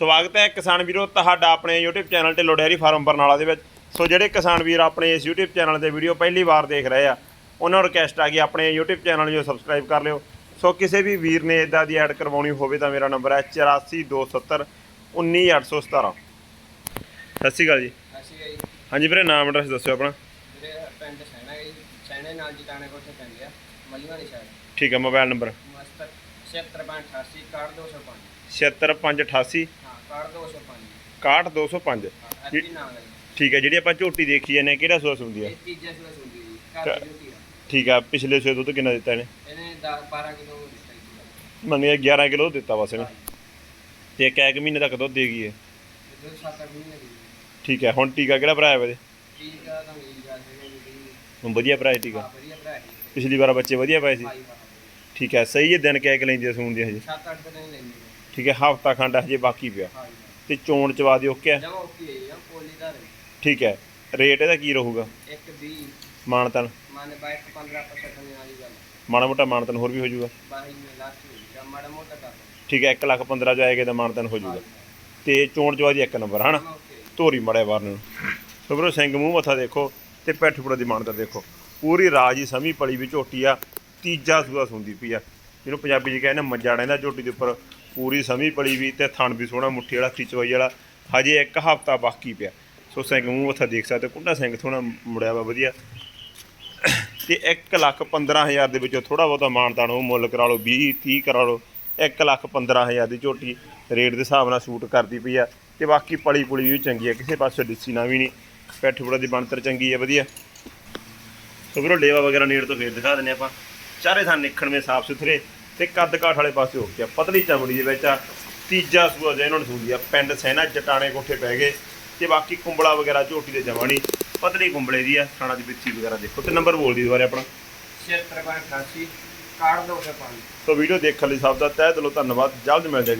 ਸਵਾਗਤ ਹੈ ਕਿਸਾਨ ਵੀਰੋ ਤੁਹਾਡਾ ਆਪਣੇ YouTube channel Dhillon dairy farm Barnala ਦੇ ਵਿੱਚ। ਸੋ ਜਿਹੜੇ ਕਿਸਾਨ ਵੀਰ ਆਪਣੇ ਇਸ YouTube ਚੈਨਲ ਤੇ ਵੀਡੀਓ ਪਹਿਲੀ ਵਾਰ ਦੇਖ ਰਹੇ ਆ ਉਹਨਾਂ ਨੂੰ ਰਿਕਵੈਸਟ ਆ ਗਈ ਆਪਣੇ YouTube ਚੈਨਲ ਨੂੰ ਸਬਸਕ੍ਰਾਈਬ ਕਰ ਲਿਓ। ਸੋ ਕਿਸੇ ਵੀ ਵੀਰ ਨੇ ਇਦਾਂ ਦੀ ਐਡ ਕਰਵਾਉਣੀ ਹੋਵੇ ਤਾਂ ਮੇਰਾ ਨੰਬਰ ਹੈ 8427 19817 ਸਤਿ ਸ਼੍ਰੀ ਅਕਾਲ ਜੀ। ਅਸੀਂ ਗਏ ਹਾਂਜੀ ਵੀਰੇ ਨਾਮ ਐਡਰੈਸ ਦੱਸਿਓ ਆਪਣਾ। ਜਿਹੜੇ ਪਿੰਡ ਸੈਣਾ ਗਏ ਸੈਣੇ ਨਾਲ ਜਟਾਣੇ ਕੋਠੇ ਪੈਂਦੇ ਆ ਮਲੀਵਾਨੀ ਸਾਈਡ ਠੀਕ ਹੈ ਮੋਬਾਈਲ ਨੰਬਰ ਮਸਤਕ 7688 ਕਾਰਡ 205 76588 ਹਾਂ ਕਾਰਡ 205 61205 ਹਾਂ ਐਪੀ ਨਾਮ ਹੈ ਠੀਕ ਹੈ ਜਿਹੜੀ ਆਪਾਂ ਝੋਟੀ ਦੇਖੀ ਜਾਂਦੇ ਹਾਂ, ਕਿਹੜਾ ਹੈ ਇਹ ਤੀਜਾ ਸੂਆ ਸੁਣਦੀ ਜੀ ਘਰ ਦੀ ਡਿਊਟੀ ਆ ਠੀਕ ਹੈ ਪਿਛਲੇ ਸੂਏ ਦੁੱਧ ਕਿੰਨਾ ਦਿੱਤਾ ਇਹਨੇ? ਇਹਨੇ 10 12 ਕਿਲੋ ਦਿੱਤਾ ਜੀ। ਮੰਨਿਆ 11 ਕਿਲੋ ਦਿੱਤਾ ਬਸ ਇਹਨੇ। ਤੇ ਇੱਕ ਇੱਕ ਮਹੀਨੇ ਤੱਕ ਦੁੱਧ ਦੇਗੀ ਇਹ। ਜੋ 7 ਮਹੀਨੇ ਦੀ ਠੀਕ ਹੈ ਹੁਣ ਟੀਕਾ ਕਿਹੜਾ ਭਰਾਇਆ ਵਾ ਠੀਕ ਆ ਤਾਂ ਸਕੇ ਜੀ। ਹੁਣ ਵਧੀਆ ਭਰਾਇਆ ਟੀਕਾ। ਹਾਂ ਵਧੀਆ ਭਰਾ ਜੀ। ਪਿਛਲੀ ਵਾਰ ਬੱਚੇ ਵਧੀਆ ਪਏ ਸੀ? ਭਾਈ ਠੀਕ ਹੈ ਸਹੀ ਹੈ ਦਿਨ ਕਹਿ ਕੇ ਲੈਂਦੀ ਸੂਣ ਦੀ ਹਜੇ? 7-8 ਦਿਨ ਲੈਂਦੇ ਠੀਕ ਹੈ ਹਫਤਾ ਖੰਡ ਹਜੇ ਬਾਕੀ ਪਿਆ। ਹਾਂ ਜੀ ਤੇ ਚੋਣ ਚਵਾ ਦਿਓ ਜਮਾ ਓਕੇ ਹੈ ਦਾ ਠੀਕ ਹੈ ਰੇਟ ਇਹਦਾ ਕੀ ਰਹੂਗਾ? ਇੱਕ 20 ਮਾਨਤਨ ਮਾਨੇ ਬਾਈਕ 15% ਨੇ ਵਾਲੀ ਗੱਲ। ਮਾੜਾ ਮੋਟਾ ਮਾਨਤਨ ਹੋਰ ਵੀ ਹੋ ਜਾਊਗਾ। ਬਾਹੀ ਮੇ ਲਾਸਟ ਹੋਈ ਜਾਂ ਮਾੜਾ ਮੋਟਾ ਕਰ ਦੋ ਠੀਕ ਹੈ 1 ਲੱਖ 15 ਚ ਆਏਗਾ ਤਾਂ ਮਾਨਤਨ ਹੋ ਜਾਊਗਾ। ਤੇ ਚੋਣ ਚਵਾ ਦੀ ਇੱਕ ਨੰਬਰ ਹਨਾ? ਓਕੇ। ਧੋਰੀ ਮੜਿਆ ਬਾਹਰ ਨੂੰ। ਸੋ ਵੀਰੋ ਸਿੰਘ ਮੂੰਹ ਮੱਥਾ ਦੇਖੋ ਤੇ ਪੈਠ ਪੁੜਾ ਦੀ ਮਾਨਤਾ ਦੇਖੋ। ਪੂਰੀ ਰਾਜੀ ਸਮੀ ਪਲੀ ਵੀ ਝੋਟੀ ਆ। ਤੀਜਾ ਸੂਆ ਸੁੰਦੀ ਪਈ ਆ। ਜਿਹਨੂੰ ਪੰਜਾਬੀ ਚ ਕਹਿੰਦੇ ਮੱਜਾ ਰਹਿੰਦਾ ਝੋਟੀ ਦੇ ਉੱਪਰ। ਪੂਰੀ ਸਮੀ ਪਲੀ ਵੀ ਤੇ ਥਣ ਵੀ ਸੋਹਣਾ ਮੁੱਠੀ ਵਾਲਾ ਖਿਚਵਾਈ ਵਾਲਾ ਹਜੇ ਇੱਕ ਹਫਤਾ ਬਾਕੀ ਪਿਆ। ਸੋ ਸਿੰਘ ਮੂੰਹ ਮੱਥਾ ਦੇਖ ਸਕਦੇ ਹੋ, ਕੁੰਡਾ ਸਿੰਘ ਥੋੜਾ ਮੁੜਿਆ ਵਾ ਵਧੀਆ। ਤੇ 1 ਲੱਖ 15000 ਦੇ ਵਿੱਚੋਂ ਥੋੜਾ ਬਹੁਤਾ ਮਾਨਤਾਨ ਉਹ ਮੁੱਲ ਕਰਾ ਲਓ 20 30 ਕਰਾ ਲਓ। 1 ਲੱਖ 15000 ਦੀ ਝੋਟੀ ਰੇਟ ਦੇ ਹਿਸਾਬ ਨਾਲ ਸੂਟ ਕਰਦੀ ਪਈ ਆ। ਤੇ ਬਾਕੀ ਪਲੀ ਪੁਲੀ ਵੀ ਚੰਗੀ ਆ ਕਿਸੇ ਪਾਸੇ ਡਿੱਸੀ ਨਾ ਵੀ ਨਹੀਂ। ਪੈਠ ਪੁੜਾ ਦੀ ਬਣਤਰ ਚੰਗੀ ਆ ਵਧੀਆ। ਸੋ ਵੀਰੋ ਲੇਵਾ ਵਗੈਰਾ ਨੇੜ ਤੋਂ ਫੇਰ ਦਿਖਾ ਦਿੰਨੇ ਆਪਾਂ। ਚਾਰੇ ਥਾਂ ਨਿਖਣਵੇਂ ਸਾਫ਼ ਸੁਥਰੇ ਤੇ ਕੱਦ ਕਾਠ ਵਾਲੇ ਪਾਸੇ ਹੋ ਗਿਆ ਪਤਲੀ ਚਮੜੀ ਦੇ ਵਿੱਚ ਆ ਤੀਜਾ ਸੂਆ ਜੇ ਇਹਨਾਂ ਨੂੰ ਸੂਦੀ ਆ ਪਿੰਡ ਸੈਨਾ ਜਟਾਣੇ ਕੋਠੇ ਪੈ ਗਏ ਤੇ ਬਾਕੀ ਕੁੰਬਲਾ ਵਗੈਰਾ ਝੋਟੀ ਦੇ ਜਮਾਣੀ ਪਤਲੀ ਕੁੰਬਲੇ ਦੀ ਆ ਥਾਣਾ ਦੀ ਵਿੱਚੀ ਵਗੈਰਾ ਦੇਖੋ ਤੇ ਨੰਬਰ ਬੋਲ ਦੀ ਦੁਬਾਰੇ ਆਪਣਾ। 7688 ਕਾਰਡ 205 ਸੋ ਵੀਡੀਓ ਦੇਖਣ ਲਈ ਸਭ ਦਾ ਤਹਿ ਦਿਲੋਂ ਧੰਨਵਾਦ ਜਲਦ ਮਿਲ ਜਾਏਗਾ